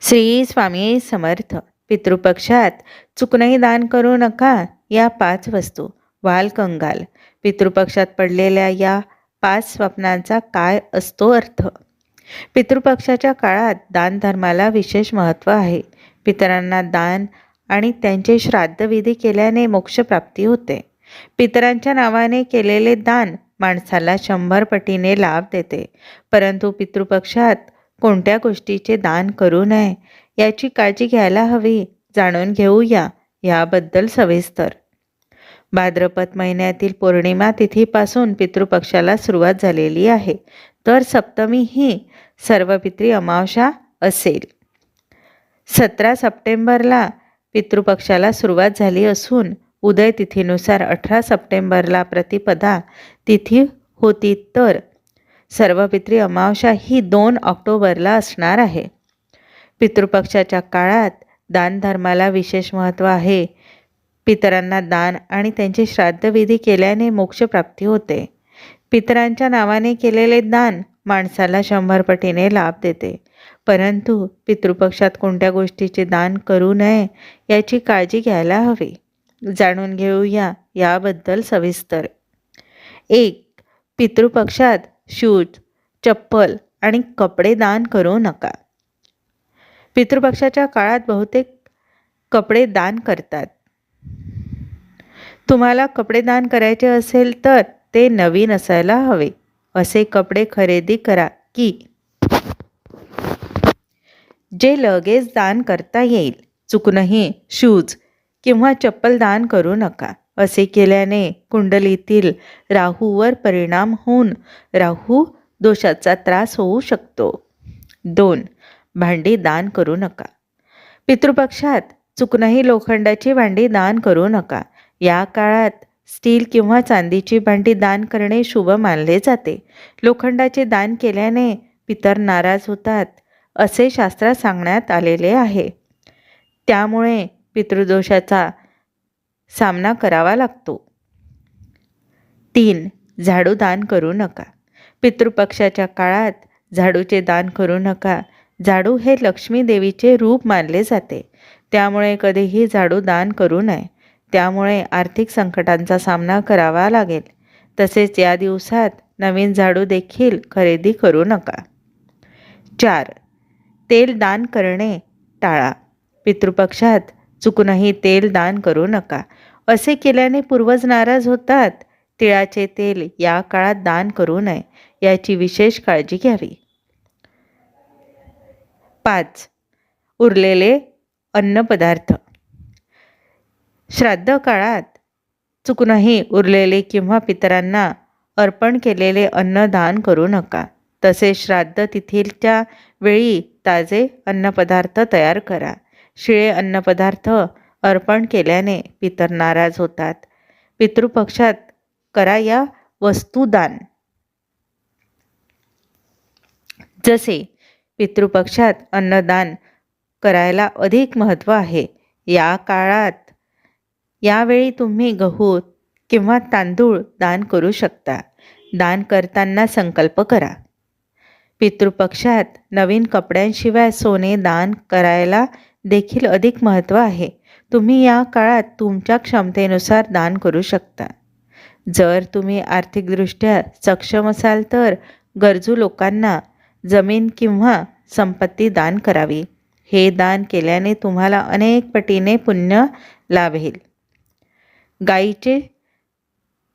श्री स्वामी समर्थ पितृपक्षात चुकणंही दान करू नका या पाच वस्तू. वाल कंगाल. पितृपक्षात पडलेल्या या पाच स्वप्नांचा काय असतो अर्थ? पितृपक्षाच्या काळात दानधर्माला विशेष महत्त्व आहे. पितरांना दान आणि त्यांचे श्राद्धविधी केल्याने मोक्षप्राप्ती होते. पितरांच्या नावाने केलेले दान माणसाला शंभर पटीने लाभ देते. परंतु पितृपक्षात कोणत्या गोष्टीचे दान करू नये याची काळजी घ्यायला हवी जाणून घेऊया याबद्दल सविस्तर. भाद्रपद महिन्यातील पौर्णिमा तिथीपासून पितृपक्षाला सुरुवात झालेली आहे. तर सप्तमी ही सर्वपित्री अमावशा असेल. सतरा सप्टेंबरला पितृपक्षाला सुरुवात झाली असून उदय तिथीनुसार अठरा सप्टेंबरला प्रतिपदा तिथी होती. तर सर्वपित्री अमावस्या ही दोन ऑक्टोबरला असणार आहे. पितृपक्षाच्या काळात दानधर्माला विशेष महत्त्व आहे. पितरांना दान आणि त्यांची श्राद्धविधी केल्याने मोक्षप्राप्ती होते. पितरांच्या नावाने केलेले दान माणसाला शंभर पटीने लाभ देते. परंतु पितृपक्षात कोणत्या गोष्टीचे दान करू नये याची काळजी घ्यायला हवी. जाणून घेऊया याबद्दल सविस्तर. एक पितृपक्षात शूज चप्पल आणि कपडे दान करू नका. पितृपक्षाच्या काळात बहुतेक कपडे दान करतात. तुम्हाला कपडे दान करायचे असेल तर ते नवीन असायला हवे. असे कपडे खरेदी करा की जे लगेच दान करता येईल. चुकूनही शूज किंवा चप्पल दान करू नका. असे केल्याने कुंडलीतील राहूवर परिणाम होऊन राहू दोषाचा त्रास होऊ शकतो. दोन भांडी दान करू नका. पितृपक्षात चुकूनही लोखंडाची भांडी दान करू नका. या काळात स्टील किंवा चांदीची भांडी दान करणे शुभ मानले जाते. लोखंडाचे दान केल्याने पितर नाराज होतात असे शास्त्रात सांगण्यात आलेले आहे. त्यामुळे पितृदोषाचा सामना करावा लागतो. तीन झाडू दान करू नका. पितृपक्षाच्या काळात झाडूचे दान करू नका. झाडू हे लक्ष्मी देवीचे रूप मानले जाते. त्यामुळे कधीही झाडू दान करू नये. त्यामुळे आर्थिक संकटांचा सामना करावा लागेल. तसेच या दिवसात नवीन झाडू देखील खरेदी करू नका. चार तेल दान करणे टाळा. पितृपक्षात चुकूनही तेल दान करू नका. असे केल्याने पूर्वज नाराज होतात. तिळाचे तेल या काळात दान करू नये याची विशेष काळजी घ्यावी. पाच. उरलेले अन्नपदार्थ श्राद्ध काळात चुकूनही उरलेले किंवा पितरांना अर्पण केलेले अन्न दान करू नका. तसेच श्राद्ध तिथीच्या वेळी ताजे अन्नपदार्थ तयार करा. शिळे अन्नपदार्थ अर्पण केल्याने पितर नाराज होतात. पितृपक्षात करा या वस्तुदान. जसे पितृपक्षात अन्नदान करायला अधिक महत्त्व आहे या काळात यावेळी तुम्ही गहू किंवा तांदूळ दान करू शकता. दान करताना संकल्प करा. पितृपक्षात नवीन कपड्यांशिवाय सोने दान करायला देखील अधिक महत्त्व आहे. तुम्ही या काळात तुमच्या क्षमतेनुसार दान करू शकता. जर तुम्ही आर्थिकदृष्ट्या सक्षम असाल तर गरजू लोकांना जमीन किंवा संपत्ती दान करावी. हे दान केल्याने तुम्हाला अनेक पटीने पुण्य लाभेल गाईचे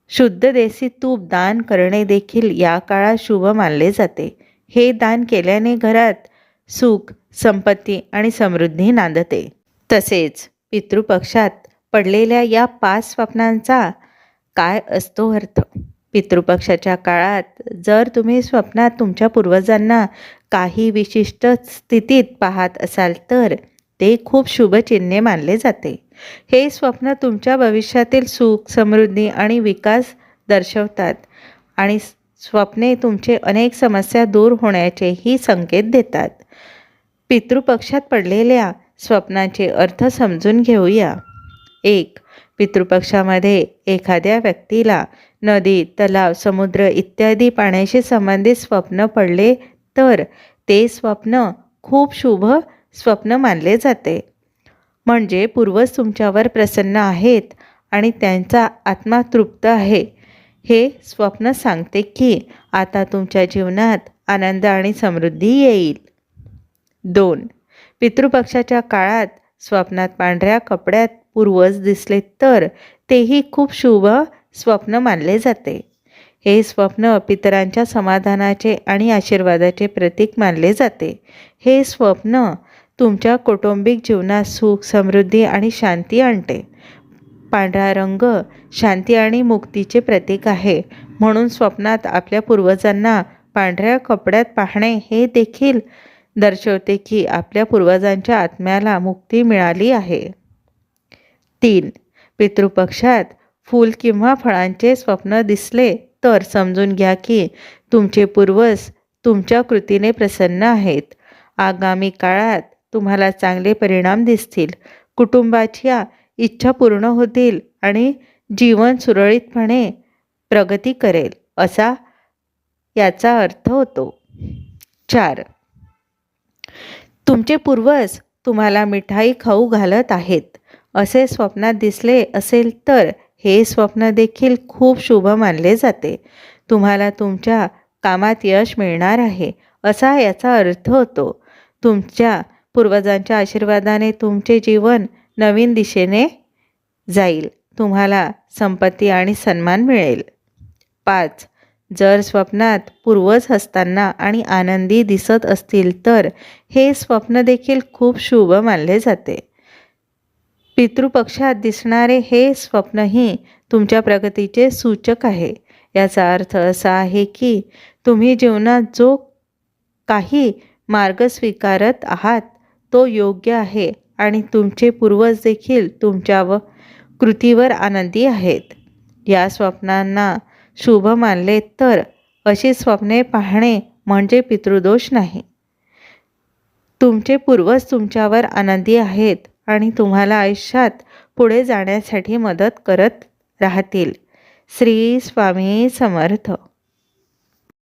शुद्ध देसी तूप दान करणे देखील या काळात शुभ मानले जाते. हे दान केल्याने घरात सुख संपत्ती आणि समृद्धी नांदते. तसेच पितृपक्षात पडलेल्या या पाच स्वप्नांचा काय असतो अर्थ? पितृपक्षाच्या काळात जर तुम्ही स्वप्नात तुमच्या पूर्वजांना काही विशिष्ट स्थितीत पाहत असाल तर ते खूप शुभचिन्हे मानले जाते. हे स्वप्न तुमच्या भविष्यातील सुख समृद्धी आणि विकास दर्शवतात आणि स्वप्ने तुमचे अनेक समस्या दूर होण्याचेही संकेत देतात. पितृपक्षात पडलेल्या स्वप्नाचे अर्थ समजून घेऊया. एक पितृपक्षामध्ये एखाद्या व्यक्तीला नदी तलाव समुद्र इत्यादी पाण्याशी संबंधित स्वप्न पडले तर ते स्वप्न खूप शुभ स्वप्न मानले जाते. म्हणजे पूर्वज तुमच्यावर प्रसन्न आहेत आणि त्यांचा आत्मा तृप्त आहे. हे स्वप्न सांगते की आता तुमच्या जीवनात आनंद आणि समृद्धी येईल. दोन पितृपक्षाच्या काळात स्वप्नात पांढऱ्या कपड्यात पूर्वज दिसले तर तेही खूप शुभ स्वप्न मानले जाते. हे स्वप्न पितरांच्या समाधानाचे आणि आशीर्वादाचे प्रतीक मानले जाते. हे स्वप्न तुमच्या कौटुंबिक जीवनात सुख समृद्धी आणि शांती आणते. पांढरा रंग शांती आणि मुक्तीचे प्रतीक आहे. म्हणून स्वप्नात आपल्या पूर्वजांना पांढऱ्या कपड्यात पाहणे हे देखील दर्शवते की आपल्या पूर्वजांच्या आत्म्याला मुक्ती मिळाली आहे. तीन पितृपक्षात फूल किंवा फळांचे स्वप्न दिसले तर समजून घ्या की तुमचे पूर्वज तुमच्या कृतीने प्रसन्न आहेत. आगामी काळात तुम्हाला चांगले परिणाम दिसतील. कुटुंबाच्या इच्छा पूर्ण होतील आणि जीवन सुरळीतपणे प्रगती करेल असा याचा अर्थ होतो. चार तुमचे पूर्वज तुम्हाला मिठाई खाऊ घालत आहेत. असे स्वप्नात दिसले असेल तर हे स्वप्न देखील खूप शुभ मानले जाते. तुम्हाला तुमच्या कामात यश मिळणार आहे असा याचा अर्थ होतो. तुमच्या पूर्वजांच्या आशीर्वादाने तुमचे जीवन नवीन दिशेने जाईल. तुम्हाला संपत्ती आणि सन्मान मिळेल. पाच. जर स्वप्नात पूर्वज हसताना आणि आनंदी दिसत असतील तर हे स्वप्न देखील खूप शुभ मानले जाते. पितृपक्षात दिसणारे हे स्वप्नही तुमच्या प्रगतीचे सूचक आहे. याचा अर्थ असा आहे की तुम्ही जीवनात जो काही मार्ग स्वीकारत आहात तो योग्य आहे आणि तुमचे पूर्वज देखील तुमच्या व कृतीवर आनंदी आहेत. या स्वप्नांना शुभ मानले तर अशी स्वप्ने पाहणे म्हणजे पितृदोष नाही. तुमचे पूर्वज तुमच्यावर आनंदी आहेत आणि तुम्हाला आयुष्यात पुढे जाण्यासाठी मदत करत राहतील. श्री स्वामी समर्थ.